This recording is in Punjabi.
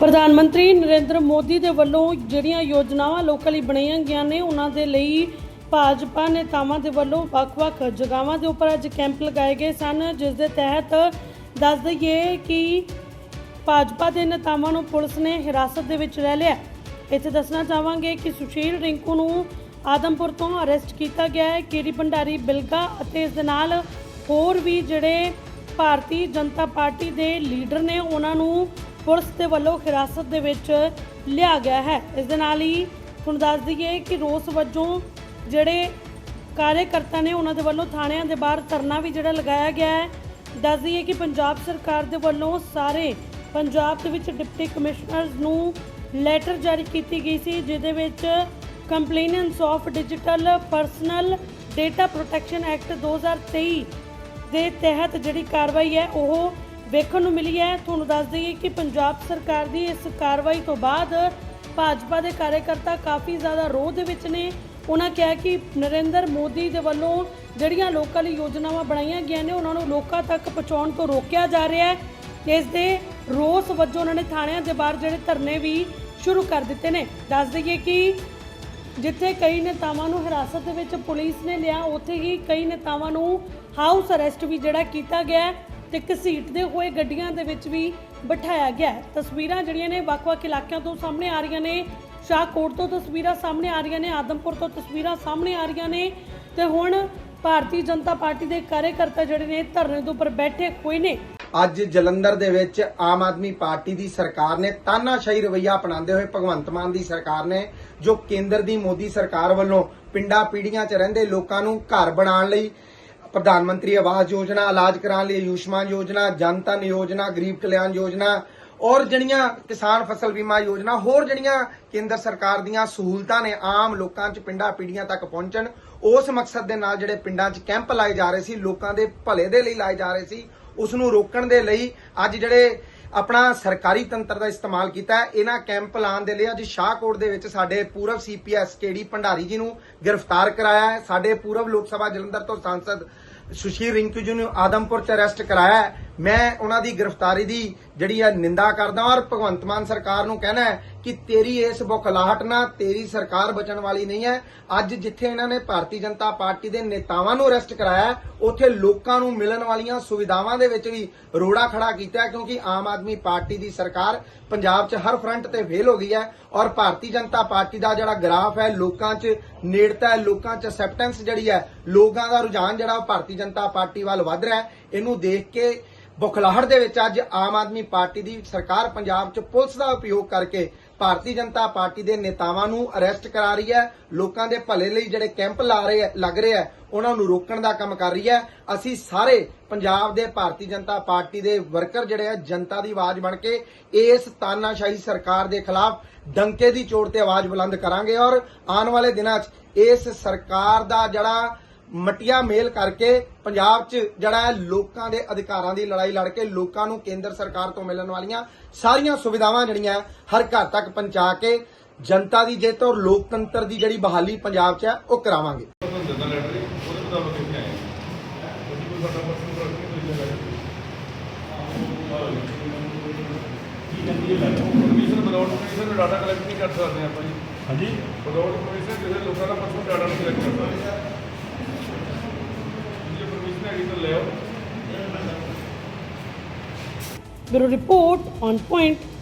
ਪ੍ਰਧਾਨ ਮੰਤਰੀ ਨਰਿੰਦਰ ਮੋਦੀ ਦੇ ਵੱਲੋਂ ਜਿਹੜੀਆਂ ਯੋਜਨਾਵਾਂ ਲੋਕਾਂ ਲਈ ਬਣਾਈਆਂ ਗਈਆਂ ਨੇ, ਉਹਨਾਂ ਦੇ ਲਈ ਭਾਜਪਾ ਨੇਤਾਵਾਂ ਦੇ ਵੱਲੋਂ ਵੱਖ-ਵੱਖ ਜਗ੍ਹਾਵਾਂ ਦੇ ਉੱਪਰ ਅੱਜ ਕੈਂਪ ਲਗਾਏ ਗਏ ਸਨ, ਜਿਸ ਦੇ ਤਹਿਤ ਦੱਸ ਦਈਏ ਕਿ ਭਾਜਪਾ ਦੇ ਨੇਤਾਵਾਂ ਨੂੰ ਪੁਲਿਸ ਨੇ ਹਿਰਾਸਤ ਦੇ ਵਿੱਚ ਲੈ ਲਿਆ। ਇੱਥੇ ਦੱਸਣਾ ਚਾਹਾਂਗੇ ਕਿ ਸੁਸ਼ੀਲ ਰਿੰਕੂ ਨੂੰ ਆਦਮਪੁਰ ਤੋਂ ਅਰੈਸਟ ਕੀਤਾ ਗਿਆ ਹੈ। ਕੀਰੀ ਭੰਡਾਰੀ ਬਿਲਗਾ ਅਤੇ ਇਸ ਦੇ ਨਾਲ ਹੋਰ ਵੀ ਜਿਹੜੇ ਭਾਰਤੀ ਜਨਤਾ ਪਾਰਟੀ ਦੇ ਲੀਡਰ ਨੇ, ਉਹਨਾਂ ਨੂੰ ਪੁਲਿਸ ਦੇ ਵੱਲੋਂ ਹਿਰਾਸਤ ਦੇ ਵਿੱਚ ਲਿਆ ਗਿਆ ਹੈ। ਇਸ ਦੇ ਨਾਲ ਹੀ ਤੁਹਾਨੂੰ ਦੱਸ ਦਈਏ ਕਿ ਰੋਸ ਵਜੋਂ ਜਿਹੜੇ ਕਾਰਜਕਰਤਾ ਨੇ ਉਹਨਾਂ ਦੇ ਵੱਲੋਂ ਥਾਣਿਆਂ ਦੇ ਬਾਹਰ ਧਰਨਾ ਵੀ ਜਿਹੜਾ ਲਗਾਇਆ ਗਿਆ ਹੈ। ਦੱਸ ਦਈਏ ਕਿ ਪੰਜਾਬ ਸਰਕਾਰ ਦੇ ਵੱਲੋਂ ਸਾਰੇ ਪੰਜਾਬ ਦੇ ਵਿੱਚ ਡਿਪਟੀ ਕਮਿਸ਼ਨਰਸ ਨੂੰ ਲੈਟਰ ਜਾਰੀ ਕੀਤੀ ਗਈ ਸੀ, ਜਿਹਦੇ ਵਿੱਚ compliance of digital personal data protection act 2023 ਦੇ ਤਹਿਤ ਜਿਹੜੀ ਕਾਰਵਾਈ ਹੈ, ਉਹ ਵੇਖਣ ਨੂੰ ਮਿਲੀ ਹੈ। ਤੁਹਾਨੂੰ ਦੱਸ ਦਈਏ ਕਿ ਪੰਜਾਬ ਸਰਕਾਰ ਦੀ ਇਸ ਕਾਰਵਾਈ ਤੋਂ ਬਾਅਦ ਭਾਜਪਾ ਦੇ ਕਾਰਜਕਰਤਾ ਕਾਫੀ ਜ਼ਿਆਦਾ ਰੋਹ ਦੇ ਵਿੱਚ ਨੇ। ਉਹਨਾਂ ਕਿਹਾ ਕਿ ਨਰਿੰਦਰ ਮੋਦੀ ਦੇ ਵੱਲੋਂ ਜਿਹੜੀਆਂ ਲੋਕਾਂ ਲਈ ਯੋਜਨਾਵਾਂ ਬਣਾਈਆਂ ਗਈਆਂ ਨੇ, ਉਹਨਾਂ ਨੂੰ ਲੋਕਾਂ ਤੱਕ ਪਹੁੰਚਾਉਣ ਤੋਂ ਰੋਕਿਆ ਜਾ ਰਿਹਾ ਹੈ। ਇਸ ਦੇ ਰੋਸ ਵਜੋਂ ਉਹਨਾਂ ਨੇ ਥਾਣਿਆਂ ਦੇ ਬਾਹਰ ਜਿਹੜੇ ਧਰਨੇ ਵੀ ਸ਼ੁਰੂ ਕਰ ਦਿੱਤੇ ਨੇ। ਦੱਸ ਦਈਏ ਕਿ ਜਿੱਥੇ ਕਈ ਨੇਤਾਵਾਂ ਨੂੰ ਹਿਰਾਸਤ ਦੇ ਵਿੱਚ ਪੁਲਿਸ ਨੇ ਲਿਆ, ਉੱਥੇ ਹੀ ਕਈ ਨੇਤਾਵਾਂ ਨੂੰ ਹਾਊਸ ਅਰੈਸਟ ਵੀ ਜਿਹੜਾ ਕੀਤਾ ਗਿਆ ਤੇ ਘਸੀਟਦੇ ਹੋਏ ਗੱਡੀਆਂ ਦੇ ਵਿੱਚ ਵੀ ਬਿਠਾਇਆ ਗਿਆ ਹੈ। ਤਸਵੀਰਾਂ ਜਿਹੜੀਆਂ ਨੇ ਵੱਖ-ਵੱਖ ਇਲਾਕਿਆਂ ਤੋਂ ਸਾਹਮਣੇ ਆ ਰਹੀਆਂ ਨੇ ਸ਼ਾਹਕੋਟ ਤੋਂ ਤਸਵੀਰਾਂ ਸਾਹਮਣੇ ਆ ਰਹੀਆਂ ਨੇ, ਆਦਮਪੁਰ ਤੋਂ ਤਸਵੀਰਾਂ ਸਾਹਮਣੇ ਆ ਰਹੀਆਂ ਨੇ ਤੇ ਹੁਣ ਭਾਰਤੀ ਜਨਤਾ ਪਾਰਟੀ ਦੇ ਕਾਰਜਕਰਤਾ ਜਿਹੜੇ ਨੇ ਧਰਨੇ ਦੇ ਉੱਪਰ ਬੈਠੇ ਹੋਏ ਨੇ ਅੱਜ ਜਲੰਧਰ ਦੇ ਵਿੱਚ ਆਮ ਆਦਮੀ ਪਾਰਟੀ ਦੀ ਸਰਕਾਰ ਨੇ ਤਾਨਾਸ਼ਾਹੀ ਰਵਈਆ ਅਪਣਾਉਂਦੇ ਹੋਏ ਭਗਵੰਤ ਮਾਨ ਦੀ ਸਰਕਾਰ ਨੇ, ਜੋ ਕੇਂਦਰ ਦੀ ਮੋਦੀ ਸਰਕਾਰ ਵੱਲੋਂ ਪਿੰਡਾਂ ਪੀੜੀਆਂ 'ਚ ਰਹਿੰਦੇ ਲੋਕਾਂ ਨੂੰ ਘਰ ਬਣਾਉਣ ਲਈ ਪ੍ਰਧਾਨ ਮੰਤਰੀ ਆਵਾਸ ਯੋਜਨਾ, ਇਲਾਜ ਕਰਾਉਣ ਲਈ ਆਯੁਸ਼ਮਾਨ ਯੋਜਨਾ ਜਨ ਧਨ ਯੋਜਨਾ, ਗਰੀਬ ਕਲਿਆਣ ਯੋਜਨਾ ਔਰ ਜਿਹੜੀਆਂ ਕਿਸਾਨ ਫਸਲ ਬੀਮਾ ਯੋਜਨਾ, ਹੋਰ ਜਿਹੜੀਆਂ ਕੇਂਦਰ ਸਰਕਾਰ ਦੀਆਂ ਸਹੂਲਤਾਂ ਨੇ, ਆਮ ਲੋਕਾਂ 'ਚ ਪਿੰਡਾਂ ਪੀੜੀਆਂ ਤੱਕ ਪਹੁੰਚਣ, ਉਸ ਮਕਸਦ ਦੇ ਨਾਲ ਜਿਹੜੇ ਪਿੰਡਾਂ 'ਚ ਕੈਂਪ ਲਾਏ ਜਾ ਰਹੇ ਸੀ, ਲੋਕਾਂ ਦੇ ਭਲੇ ਦੇ ਲਈ ਲਾਏ ਜਾ ਰਹੇ ਸੀ ਉਸ ਨੂੰ ਰੋਕਣ ਦੇ ਲਈ ਅੱਜ ਜਿਹੜੇ ਆਪਣਾ ਸਰਕਾਰੀ ਤੰਤਰ ਦਾ ਇਸਤੇਮਾਲ ਕੀਤਾ ਹੈ। ਇਹਨਾਂ ਕੈਂਪ ਲਾਉਣ ਦੇ ਲਈ ਅੱਜ ਸ਼ਾਹਕੋਟ ਦੇ ਵਿੱਚ ਸਾਡੇ ਪੂਰਵ ਸੀਪੀਐਸ ਕੇਡੀ ਭੰਡਾਰੀ ਜੀ ਨੂੰ ਗ੍ਰਿਫਤਾਰ ਕਰਾਇਆ ਹੈ ਸਾਡੇ ਪੂਰਵ ਲੋਕ ਸਭਾ ਜਲੰਧਰ ਤੋਂ ਸਾਂਸਦ ਸੁਸ਼ੀਲ ਰਿੰਕੂ ਜੀ ਨੂੰ ਆਦਮਪੁਰ ਚ ਅਰੈਸਟ ਕਰਾਇਆ ਮੈਂ ਉਹਨਾਂ ਦੀ ਗ੍ਰਿਫਤਾਰੀ ਦੀ ਜਿਹੜੀ ਹੈ ਨਿੰਦਾ ਕਰਦਾ ਔਰ ਭਗਵੰਤ ਮਾਨ ਸਰਕਾਰ ਨੂੰ ਕਹਿਣਾ ਕਿ ਤੇਰੀ ਇਸ ਬੁਖਲਾਹਟ ਨਾਲ ਤੇਰੀ ਸਰਕਾਰ ਬਚਣ ਵਾਲੀ ਨਹੀਂ ਹੈ। ਅੱਜ ਜਿੱਥੇ ਇਹਨਾਂ ਨੇ ਭਾਰਤੀ ਜਨਤਾ ਪਾਰਟੀ ਦੇ ਨੇਤਾਵਾਂ ਨੂੰ ਅਰੈਸਟ ਕਰਾਇਆ ਹੈ, ਉੱਥੇ ਲੋਕਾਂ ਨੂੰ ਮਿਲਣ ਵਾਲੀਆਂ ਸੁਵਿਧਾਵਾਂ ਦੇ ਵਿੱਚ ਵੀ ਰੋੜਾ ਖੜਾ ਕੀਤਾ ਕਿਉਂਕਿ ਆਮ ਆਦਮੀ ਪਾਰਟੀ ਦੀ ਸਰਕਾਰ ਪੰਜਾਬ 'ਚ ਹਰ ਫਰੰਟ ਤੇ ਫੇਲ ਹੋ ਗਈ ਹੈ ਔਰ ਭਾਰਤੀ ਜਨਤਾ ਪਾਰਟੀ ਦਾ ਜਿਹੜਾ ਗ੍ਰਾਫ ਹੈ ਲੋਕਾਂ 'ਚ ਨੇੜਤਾ ਹੈ ਲੋਕਾਂ 'ਚ ਅਸੈਪਟੈਂਸ ਜਿਹੜੀ ਹੈ ਲੋਕਾਂ ਦਾ ਰੁਝਾਨ ਜਿਹੜਾ ਉਹ ਭਾਰਤੀ ਜਨਤਾ ਪਾਰਟੀ ਵੱਲ ਵੱਧ ਰਿਹਾ ਹੈ। ਇਹਨੂੰ ਦੇਖ ਕੇ ਬੁਖਲਾਹਟ ਦੇ ਵਿੱਚ ਅੱਜ ਆਮ ਆਦਮੀ ਪਾਰਟੀ ਦੀ ਸਰਕਾਰ ਪੰਜਾਬ 'ਚ ਪੁਲਿਸ ਦਾ ਉਪਯੋਗ ਕਰਕੇ ਭਾਰਤੀ ਜਨਤਾ ਪਾਰਟੀ ਦੇ ਨੇਤਾਵਾਂ ਨੂੰ ਅਰੈਸਟ ਕਰਾ ਰਹੀ ਹੈ। ਲੋਕਾਂ ਦੇ ਭਲੇ ਲਈ ਜਿਹੜੇ ਕੈਂਪ ਲਾ ਰਹੇ ਲੱਗ ਰਹੇ ਹੈ, ਉਹਨਾਂ ਨੂੰ ਰੋਕਣ ਦਾ ਕੰਮ ਕਰ ਰਹੀ ਹੈ। ਅਸੀਂ ਸਾਰੇ ਪੰਜਾਬ ਦੇ ਭਾਰਤੀ ਜਨਤਾ ਪਾਰਟੀ ਦੇ ਵਰਕਰ ਜਿਹੜੇ ਆ, ਜਨਤਾ ਦੀ ਆਵਾਜ਼ ਬਣ ਕੇ ਇਸ ਤਾਨਾਸ਼ਾਹੀ ਸਰਕਾਰ ਦੇ ਖਿਲਾਫ ਡੰਕੇ ਦੀ ਚੋੜ ਤੇ ਆਵਾਜ਼ ਬੁਲੰਦ ਕਰਾਂਗੇ ਔਰ ਆਉਣ ਵਾਲੇ ਦਿਨਾਂ 'ਚ ਇਸ ਸਰਕਾਰ ਦਾ ਜਿਹੜਾ ਮਟੀਆਂ ਮੇਲ ਕਰਕੇ ਪੰਜਾਬ 'ਚ ਜਿਹੜਾ ਹੈ ਲੋਕਾਂ ਦੇ ਅਧਿਕਾਰਾਂ ਦੀ ਲੜਾਈ ਲੜ ਕੇ ਲੋਕਾਂ ਨੂੰ ਕੇਂਦਰ ਸਰਕਾਰ ਤੋਂ ਮਿਲਣ ਵਾਲੀਆਂ ਸਾਰੀਆਂ ਸੁਵਿਧਾਵਾਂ ਜਿਹੜੀਆਂ ਹਰ ਘਰ ਤੱਕ ਪਹੁੰਚਾ ਕੇ ਜਨਤਾ ਦੀ ਜਿੱਤ ਔਰ ਲੋਕਤੰਤਰ ਦੀ ਜਿਹੜੀ ਬਹਾਲੀ ਪੰਜਾਬ 'ਚ ਹੈ ਉਹ ਕਰਾਵਾਂਗੇ। ਡਾਟਾ ਕਲੈਕਟ ਨਹੀਂ ਕਰ ਸਕਦੇ ਆਪਾਂ ਜੀ ਹਾਂਜੀ ਵਿਦਆਊਟ ਪਰਮਿਸ਼ਨ ਕਿਸੇ ਲੋਕਾਂ ਦਾ ਪਰਸਨਲ ਡਾਟਾ ਨਹੀਂ ਕਲੈਕਟ ਕਰ ਸਕਦੇ permission bureau report on point